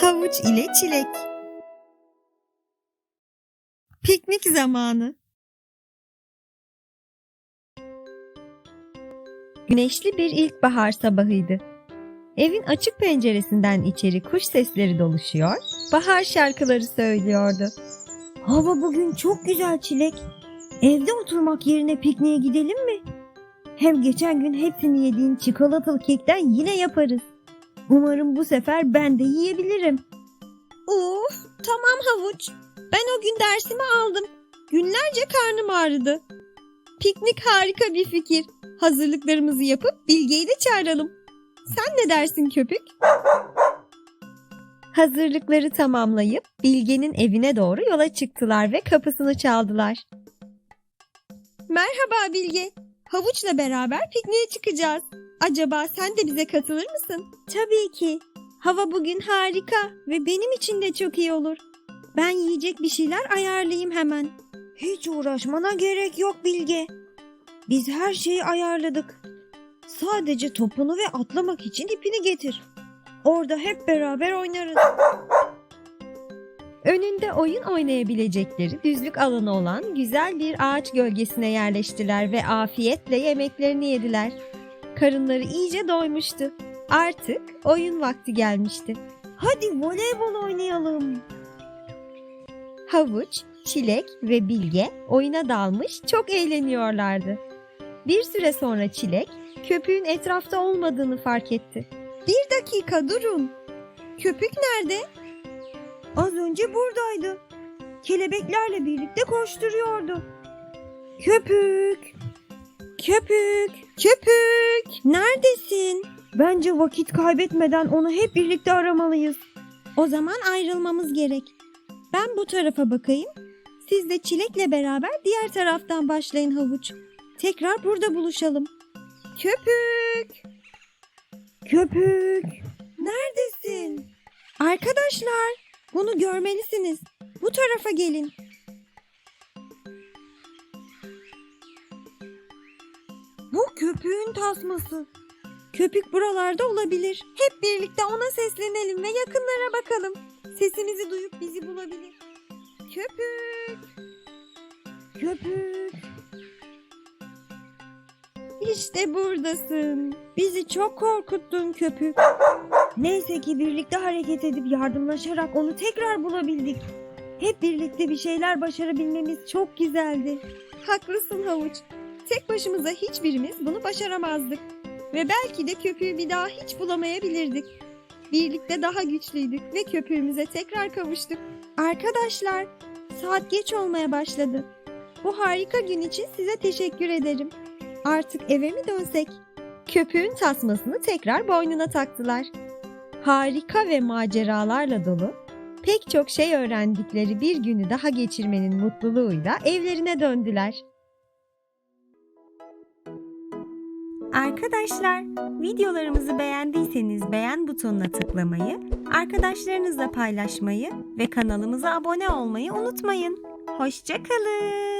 Havuç ile çilek. Piknik zamanı. Güneşli bir ilkbahar sabahıydı. Evin açık penceresinden içeri kuş sesleri doluşuyor, bahar şarkıları söylüyordu. Hava bugün çok güzel çilek. Evde oturmak yerine pikniğe gidelim mi? Hem geçen gün hepsini yediğin çikolatalı kekten yine yaparız. Umarım bu sefer ben de yiyebilirim. Uf, tamam havuç. Ben o gün dersimi aldım. Günlerce karnım ağrıdı. Piknik harika bir fikir. Hazırlıklarımızı yapıp Bilge'yi de çağıralım. Sen ne dersin köpük? Hazırlıkları tamamlayıp Bilge'nin evine doğru yola çıktılar ve kapısını çaldılar. Merhaba Bilge. Havuçla beraber pikniğe çıkacağız. Acaba sen de bize katılır mısın? Tabii ki. Hava bugün harika ve benim için de çok iyi olur. Ben yiyecek bir şeyler ayarlayayım hemen. Hiç uğraşmana gerek yok Bilge. Biz her şeyi ayarladık. Sadece topunu ve atlamak için ipini getir. Orada hep beraber oynarız. Önünde oyun oynayabilecekleri düzlük alanı olan güzel bir ağaç gölgesine yerleştiler ve afiyetle yemeklerini yediler. Karınları iyice doymuştu. Artık oyun vakti gelmişti. Hadi voleybol oynayalım. Havuç, Çilek ve Bilge oyuna dalmış çok eğleniyorlardı. Bir süre sonra Çilek köpüğün etrafta olmadığını fark etti. Bir dakika durun. Köpük nerede? Az önce buradaydı. Kelebeklerle birlikte koşturuyordu. Köpük! Köpük! Köpük! Neredesin? Bence vakit kaybetmeden onu hep birlikte aramalıyız. O zaman ayrılmamız gerek. Ben bu tarafa bakayım. Siz de Çilek'le beraber diğer taraftan başlayın Havuç. Tekrar burada buluşalım. Köpük! Köpük! Neredesin? Arkadaşlar, bunu görmelisiniz. Bu tarafa gelin. Bu köpüğün tasması. Köpük buralarda olabilir. Hep birlikte ona seslenelim ve yakınlara bakalım. Sesimizi duyup bizi bulabilir. Köpük! Köpük! İşte buradasın. Bizi çok korkuttun köpük. Neyse ki birlikte hareket edip yardımlaşarak onu tekrar bulabildik. Hep birlikte bir şeyler başarabilmemiz çok güzeldi. Haklısın Havuç. Tek başımıza hiçbirimiz bunu başaramazdık. Ve belki de köpüğü bir daha hiç bulamayabilirdik. Birlikte daha güçlüydük ve köpüğümüze tekrar kavuştuk. Arkadaşlar, saat geç olmaya başladı. Bu harika gün için size teşekkür ederim. Artık eve mi dönsek? Köpüğün tasmasını tekrar boynuna taktılar. Harika ve maceralarla dolu, pek çok şey öğrendikleri bir günü daha geçirmenin mutluluğuyla evlerine döndüler. Arkadaşlar, videolarımızı beğendiyseniz beğen butonuna tıklamayı, arkadaşlarınızla paylaşmayı ve kanalımıza abone olmayı unutmayın. Hoşçakalın.